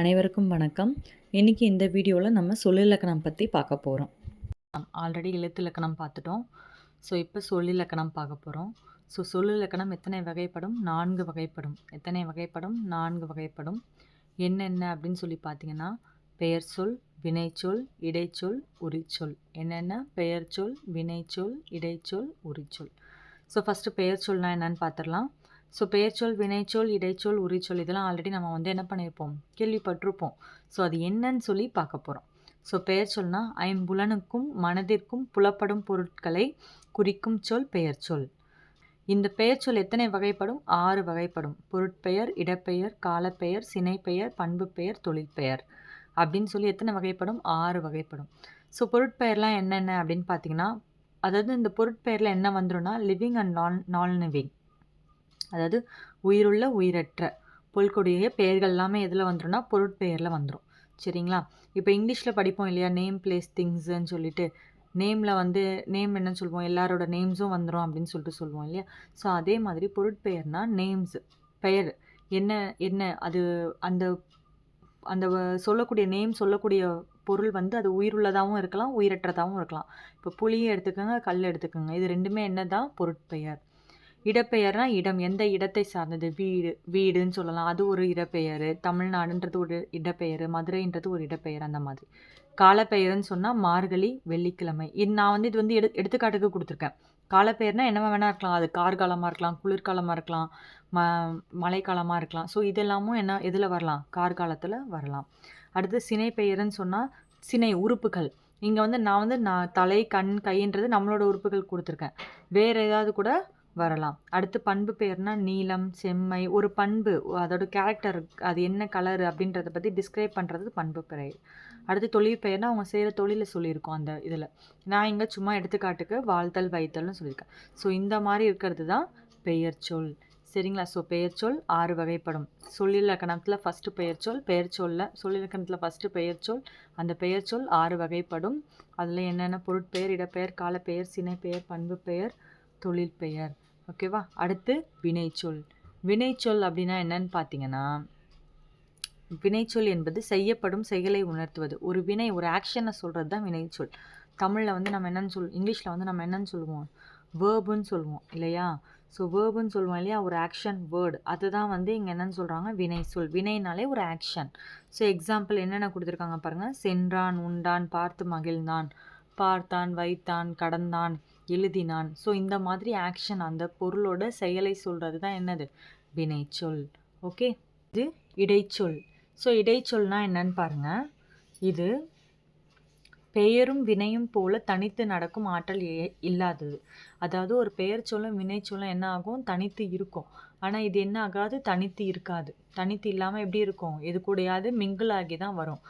அனைவருக்கும் வணக்கம். இன்றைக்கி இந்த வீடியோவில் நம்ம சொல்லிலக்கணம் பற்றி பார்க்க போகிறோம் ஆல்ரெடி எழுத்திலக்கணம் பார்த்துட்டோம். ஸோ இப்போ சொல்லிலக்கணம் பார்க்க போகிறோம் ஸோ சொல்லிலக்கணம் எத்தனை வகைப்படும்? நான்கு வகைப்படும். எத்தனை வகைப்படும்? நான்கு வகைப்படும். என்னென்ன அப்படின்னு சொல்லி பார்த்தீங்கன்னா பெயர் சொல் வினைச்சொல் இடைச்சொல் உரிச்சொல் என்னென்ன? பெயர் சொல் வினைச்சொல் இடைச்சொல் உரிச்சொல் ஸோ ஃபஸ்ட்டு பெயர் சொல்னால் என்னென்னு பார்த்துடலாம். ஸோ பெயர்ச்சொல் வினைச்சொல் இடைச்சொல் உரிச்சொல் இதெல்லாம் ஆல்ரெடி நம்ம வந்து என்ன பண்ணியிருப்போம்? கேள்விப்பட்டிருப்போம். ஸோ அது என்னன்னு சொல்லி பார்க்க போகிறோம் ஸோ பெயர்ச்சொல்னா ஐம்புலனுக்கும் மனதிற்கும் புலப்படும் பொருட்களை குறிக்கும் சொல் பெயர்ச்சொல். இந்த பெயர்ச்சொல் எத்தனை வகைப்படும்? ஆறு வகைப்படும். பொருட்பெயர் இடப்பெயர் காலப்பெயர் சினைப்பெயர் பண்பு பெயர் தொழிற்பெயர் அப்படின்னு சொல்லி எத்தனை வகைப்படும்? ஆறு வகைப்படும். ஸோ பொருட்பெயர்லாம் என்னென்ன அப்படின்னு பார்த்தீங்கன்னா அதாவது இந்த பொருட்பெயரில் என்ன வந்துடும்னா லிவிங் அண்ட் நான் நான் லிவிங் அதாவது உயிருள்ள உயிரற்ற பொருள்கொடிய பெயர்கள் எல்லாமே எதில் வந்துடும்னா பொருட்பெயரில் வந்துடும் சரிங்களா? இப்போ இங்கிலீஷில் படிப்போம் இல்லையா? நேம் பிளேஸ் திங்ஸுன்னு சொல்லிட்டு நேமில் வந்து நேம் என்னன்னு சொல்லுவோம். எல்லாரோட நேம்ஸும் வந்துடும் அப்படின்னு சொல்லிட்டு சொல்லுவோம் இல்லையா? ஸோ அதே மாதிரி பொருட்பெயர்னால் நேம்ஸ் பெயர். என்ன என்ன? அது அந்த அந்த சொல்லக்கூடிய நேம் சொல்லக்கூடிய பொருள் வந்து அது உயிருள்ளதாகவும் இருக்கலாம் உயிரற்றதாகவும் இருக்கலாம். இப்போ புளியை எடுத்துக்கோங்க கல் எடுத்துக்கோங்க. இது ரெண்டுமே என்ன தான் பொருட்பெயர். இடப்பெயர்னா இடம் எந்த இடத்தை சார்ந்தது? வீடு வீடுன்னு சொல்லலாம். அது ஒரு இடப்பெயர். தமிழ்நாடுன்றது ஒரு இடப்பெயர். மதுரைன்றது ஒரு இடப்பெயர். அந்த மாதிரி. காலப்பெயர்னு சொன்னால் மார்கழி வெள்ளிக்கிழமை. இது நான் வந்து இது வந்து எடு எடுத்துக்காட்டுக்கு கொடுத்துருக்கேன். காலப்பெயர்னா என்னவா வேணா இருக்கலாம். அது கார்காலமாக இருக்கலாம் குளிர்காலமாக இருக்கலாம் ம மழைக்காலமாக இருக்கலாம். ஸோ இதெல்லாமும் என்ன எதில் வரலாம்? கார்காலத்தில் வரலாம். அடுத்து சினை பெயர்னு சொன்னால் சினை உறுப்புகள். இங்கே வந்து நான் வந்து நான் தலை கண் கைன்றது நம்மளோட உறுப்புகள் கொடுத்துருக்கேன். வேறு ஏதாவது கூட வரலாம். அடுத்து பண்பு பெயர்னா நீலம் செம்மை ஒரு பண்பு. அதோட கேரக்டர் அது என்ன கலர் அப்படின்றத பற்றி டிஸ்கிரைப் பண்ணுறது பண்பு பெயர். அடுத்து தொழில் பெயர்னா அவங்க செய்கிற தொழிலை சொல்லியிருக்கோம் அந்த இதில். நான் இங்கே சும்மா எடுத்துக்காட்டுக்கு வாழ்த்தல் வைத்தல்னு சொல்லியிருக்கேன். ஸோ இந்த மாதிரி இருக்கிறது தான் பெயர் சொல். சரிங்களா? ஸோ பெயர் சொல் ஆறு வகைப்படும். சொல்லிலக்கணத்தில் ஃபஸ்ட்டு பெயர் சொல் பெயர் சொல்ல சொல்லிலக்கணத்தில் ஃபஸ்ட்டு பெயர் சொல் அந்த பெயர் சொல் ஆறு வகைப்படும். அதில் என்னென்ன பொருட்பெயர் இடப்பெயர் காலப்பெயர் சினைப்பெயர் பண்பு பெயர் தொழில் பெயர். ஓகேவா அடுத்து வினைச்சொல். வினைச்சொல் அப்படின்னா என்னன்னு பார்த்தீங்கன்னா வினைச்சொல் என்பது செய்யப்படும் செயலை உணர்த்துவது. ஒரு வினை ஒரு ஆக்ஷனை சொல்கிறது தான் வினைச்சொல். தமிழில் வந்து நம்ம என்னன்னு சொல் இங்கிலீஷில் வந்து நம்ம என்னன்னு சொல்லுவோம்? வேர்புன்னு சொல்லுவோம் இல்லையா? ஸோ வேர்புன்னு சொல்லுவோம் இல்லையா? ஒரு ஆக்ஷன் வேர்டு அதுதான் வந்து இங்கே என்னன்னு சொல்கிறாங்க வினை சொல் வினைனாலே ஒரு ஆக்ஷன் ஸோ எக்ஸாம்பிள் என்னென்ன கொடுத்துருக்காங்க பாருங்கள் சென்றான் உண்டான் பார்த்து மகிழ்ந்தான். பார்த்தான் வைத்தான் கடந்தான். எழுதினான். ஸோ இந்த மாதிரி ஆக்ஷன் அந்த பொருளோட செயலை சொல்கிறது தான் என்னது? வினைச்சொல். ஓகே இது இடைச்சொல். ஸோ இடைச்சொல்னா என்னன்னு பாருங்கள் இது பெயரும் வினையும் போல தனித்து நடக்கும் ஆற்றல் இல்லாதது. அதாவது ஒரு பெயர் சொல்லும் வினை சொல்லும் என்ன ஆகும்? தனித்து இருக்கும். ஆனால் இது என்ன ஆகாது? தனித்து இருக்காது. தனித்து இல்லாமல் எப்படி இருக்கும்? இது கூடையாவது மிங்கிள் ஆகி தான் வரும்.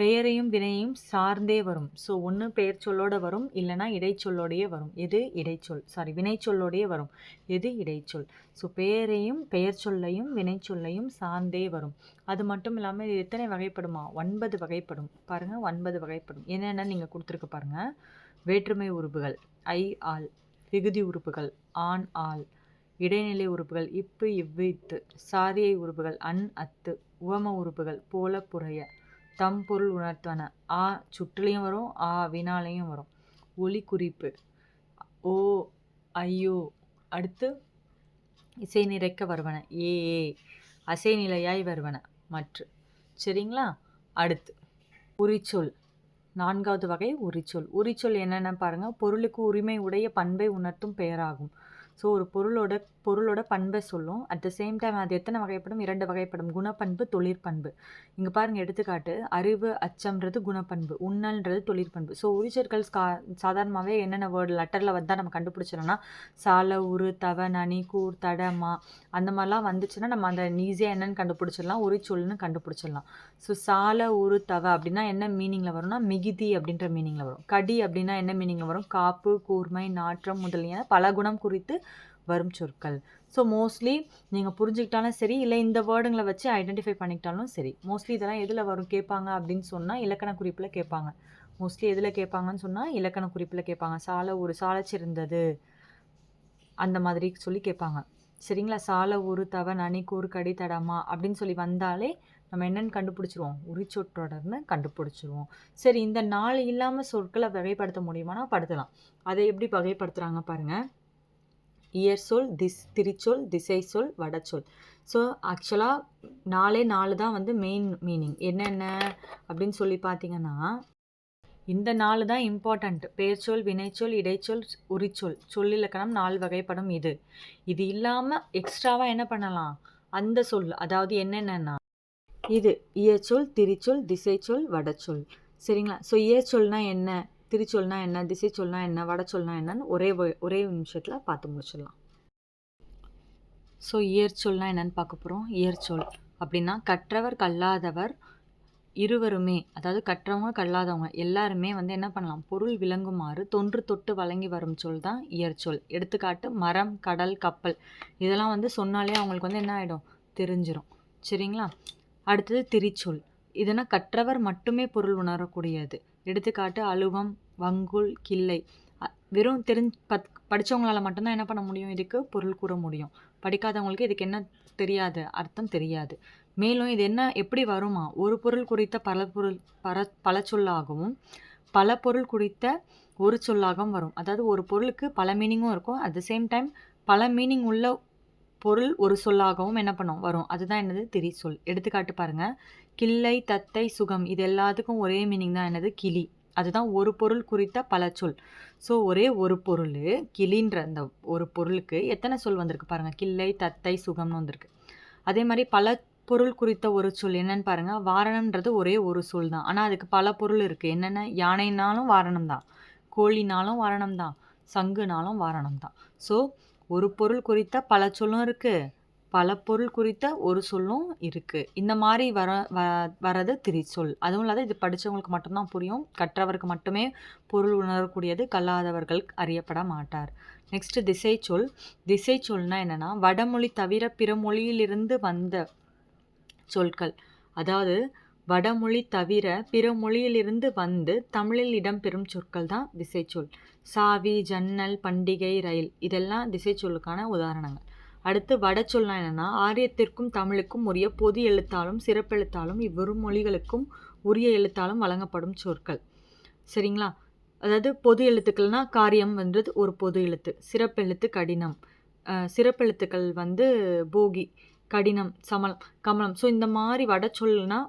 பெயரையும் வினையும் சார்ந்தே வரும். ஸோ ஒன்று பெயர் சொல்லோட வரும் இல்லைனா இடைச்சொல்லோடையே வரும். எது? இடைச்சொல். சாரி வினைச்சொல்லோடையே வரும். எது? இடைச்சொல். ஸோ பெயரையும் பெயர் சொல்லையும் வினைச்சொல்லையும் சார்ந்தே வரும். அது மட்டும் இல்லாமல் இது எத்தனை வகைப்படுமா? ஒன்பது வகைப்படும். பாருங்கள் ஒன்பது வகைப்படும். என்னென்ன நீங்கள் கொடுத்துருக்கு பாருங்கள் வேற்றுமை உறுப்புகள். ஐ ஆள் விகுதி உறுப்புகள். ஆண் ஆள். இடைநிலை உறுப்புகள். இப்பு இவ்வு இத்து. சாரியை உறுப்புகள். அன் அத்து. உவம உறுப்புகள். போல புறைய. தம் பொருள் உணர்த்துவன. ஆ சுற்றுலையும் வரும் ஆ வினாலையும் வரும். ஒலி குறிப்பு. ஓ ஐயோ. அடுத்து இசை நிறைக்க வருவன. ஏ ஏ. அசை நிலையாய் வருவன. மற்ற. சரிங்களா? அடுத்து உரிச்சொல். நான்காவது வகை உரிச்சொல். உரிச்சொல் என்னென்ன பாருங்கள் பொருளுக்கு உரிமை உடைய பண்பை உணர்த்தும் பெயராகும். ஸோ ஒரு பொருளோட பொருளோட பண்பை சொல்லும். அட் த சேம் டைம் அது எத்தனை வகைப்படும்? இரண்டு வகைப்படும். குணப்பண்பு தொழிற்பண்பு. இங்கே பாருங்கள் எடுத்துக்காட்டு. அறிவு அச்சம்ன்றது குணப்பண்பு. உண்ணல்ன்றது தொழிற்பண்பு. ஸோ உரிச்சொற்கள் கா சாதாரணமாகவே என்னென்ன வேர்டு லெட்டரில் வந்தால் நம்ம கண்டுபிடிச்சிடோம்னா சால உரு தவ நனி கூர் தடமா அந்த மாதிரிலாம் வந்துச்சுன்னா நம்ம அந்த ஈஸியாக என்னென்னு கண்டுபிடிச்சிடலாம். உரிச்சொல்னு கண்டுபிடிச்சிடலாம். ஸோ சால உரு தவ அப்படின்னா என்ன மீனிங்கில் வரும்னா மிகுதி அப்படின்ற மீனிங்கில் வரும். கடி அப்படின்னா என்ன மீனிங்கில் வரும்? காப்பு கூர்மை நாற்றம் முதலிய பல குணம் குறித்து வரும் சொற்கள். ஸோ மோஸ்ட்லி நீங்கள் புரிஞ்சுக்கிட்டாலும் சரி இல்லை இந்த வேர்டுங்களை வச்சு ஐடென்டிஃபை பண்ணிக்கிட்டாலும் சரி மோஸ்ட்லி இதெல்லாம் எதில் வரும் கேட்பாங்க அப்படின்னு சொன்னால் இலக்கண குறிப்பில் கேட்பாங்க. மோஸ்ட்லி எதில் கேட்பாங்கன்னு சொன்னால் இலக்கண குறிப்பில் கேட்பாங்க. சாலை ஒரு சாலைச்சிருந்தது அந்த மாதிரி சொல்லி கேட்பாங்க. சரிங்களா? சாலை ஊரு தவ நனி கூறு கடி தடமா அப்படின்னு சொல்லி வந்தாலே நம்ம என்னன்னு கண்டுபிடிச்சிருவோம்? உரிச்சொற்றொடர்னு கண்டுபிடிச்சிருவோம். சரி இந்த நாலு இல்லாமல் சொற்களை வகைப்படுத்த முடியுமானா படுத்தலாம். அதை எப்படி வகைப்படுத்துகிறாங்க பாருங்கள் இயர் சொல் திஸ் திரிச்சொல் திசை சொல் வடச்சொல் ஸோ ஆக்சுவலாக நாலே நாலு தான் வந்து மெயின் மீனிங் என்னென்ன அப்படின்னு சொல்லி பார்த்தீங்கன்னா இந்த நாலு தான் இம்பார்ட்டண்ட் பெயர்ச்சொல் வினைச்சொல் இடைச்சொல் உரிச்சொல். சொல்லிலக்கணம் நாலு வகைப்படும் இது. இது இல்லாமல் எக்ஸ்ட்ராவாக என்ன பண்ணலாம்? அந்த சொல் அதாவது என்னென்னன்னா இது இயச்சொல் திரிச்சொல் திசைச்சொல் வடச்சொல். சரிங்களா? ஸோ இயற்சொல்னால் என்ன? திருச்சொல்னா என்ன திசைச்சொல்னா என்ன வடச்சொல்னா என்னன்னு ஒரே ஒரே நிமிஷத்தில் பார்த்து முடிச்சிடலாம். ஸோ இயற்சொல்னா என்னன்னு பார்க்க போகிறோம் இயற்சொல் அப்படின்னா கற்றவர் கல்லாதவர் இருவருமே அதாவது கற்றவங்க கல்லாதவங்க எல்லாருமே வந்து என்ன பண்ணலாம்? பொருள் விளங்குமாறு தொன்று தொட்டு வழங்கி வரும் சொல் தான் இயற்சொல் எடுத்துக்காட்டு மரம் கடல் கப்பல். இதெல்லாம் வந்து சொன்னாலே அவங்களுக்கு வந்து என்ன ஆகிடும் தெரிஞ்சிரும். சரிங்களா? அடுத்தது திரிச்சொல். இதுனா கற்றவர் மட்டுமே பொருள் உணரக்கூடியது. எடுத்துக்காட்டு அலுவம் வங்குல் கிள்ளை. வெறும் தெரிஞ்சு பத் படித்தவங்களால் மட்டும்தான் என்ன பண்ண முடியும்? இதுக்கு பொருள் கூற முடியும். படிக்காதவங்களுக்கு இதுக்கு என்ன தெரியாது? அர்த்தம் தெரியாது. மேலும் இது என்ன எப்படி வருமா? ஒரு பொருள் குறித்த பல பொருள் பல பல சொல்லாகவும் பல பொருள் குறித்த ஒரு சொல்லாகவும் வரும். அதாவது ஒரு பொருளுக்கு பல மீனிங்கும் இருக்கும். அட் த சேம் டைம் பல மீனிங் உள்ள பொருள் ஒரு சொல்லாகவும் என்ன பண்ணும்? வரும். அதுதான் என்னது? திரி சொல் எடுத்துக்காட்டு பாருங்க. கிள்ளை தத்தை சுகம். இது எல்லாத்துக்கும் ஒரே மீனிங் தான் என்னது? கிளி. அதுதான் ஒரு பொருள் குறித்த பல சொல். ஸோ ஒரே ஒரு பொருள் கிளின்ற அந்த ஒரு பொருளுக்கு எத்தனை சொல் வந்திருக்கு பாருங்கள் கிள்ளை தத்தை சுகம்னு வந்திருக்கு. அதே மாதிரி பல பொருள் குறித்த ஒரு சொல் என்னன்னு பாருங்கள் வாரணம்ன்றது ஒரே ஒரு சொல் தான். ஆனால் அதுக்கு பல பொருள் இருக்குது என்னென்ன? யானைனாலும் வாரணம் தான். கோழினாலும் வாரணம் தான். சங்குனாலும் வாரணம் தான். ஸோ ஒரு பொருள் குறித்த பல சொல்லும் இருக்கு. பல பொருள் குறித்த ஒரு சொல்லும் இருக்கு. இந்த மாதிரி வர வ வரது திரிச்சொல். அதுவும் இல்லாத இது படித்தவங்களுக்கு மட்டும்தான் புரியும். கற்றவருக்கு மட்டுமே பொருள் உணரக்கூடியது கல்லாதவர்கள் அறியப்பட மாட்டார். நெக்ஸ்ட் திசை சொல் திசை சொல்னா என்னன்னா வடமொழி தவிர பிற மொழியிலிருந்து வந்த சொற்கள். அதாவது வடமொழி தவிர பிற மொழியிலிருந்து வந்து தமிழில் இடம்பெறும் சொற்கள் தான் திசைச்சொல். சாவி ஜன்னல் பண்டிகை ரயில் இதெல்லாம் திசைச்சொல்லுக்கான உதாரணங்கள். அடுத்து வடச்சொல்னா என்னென்னா ஆரியத்திற்கும் தமிழுக்கும் உரிய பொது எழுத்தாலும் சிறப்பெழுத்தாலும் இவ்விரு மொழிகளுக்கும் உரிய எழுத்தாலும் வழங்கப்படும் சொற்கள். சரிங்களா? அதாவது பொது எழுத்துக்கள்னா காரியம் வந்து ஒரு பொது எழுத்து சிறப்பெழுத்து கடினம். சிறப்பெழுத்துக்கள் வந்து போகி கடினம் சமலம் கமலம். ஸோ இந்த மாதிரி வடச்சொல்னா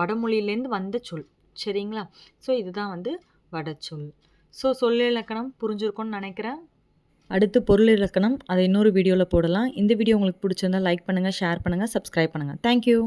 வடமொழியிலேருந்து வந்த சொல். சரிங்களா? ஸோ இதுதான் வந்து வடச்சொல். ஸோ சொல்லிலக்கணம் புரிஞ்சிருக்கும்னு நினைக்கிறேன். அடுத்து பொருள் இலக்கணம் அதை இன்னொரு வீடியோவில் போடலாம். இந்த வீடியோ உங்களுக்கு பிடிச்சிருந்தா லைக் பண்ணுங்கள் ஷேர் பண்ணுங்கள் சப்ஸ்கிரைப் பண்ணுங்கள் தேங்க்யூ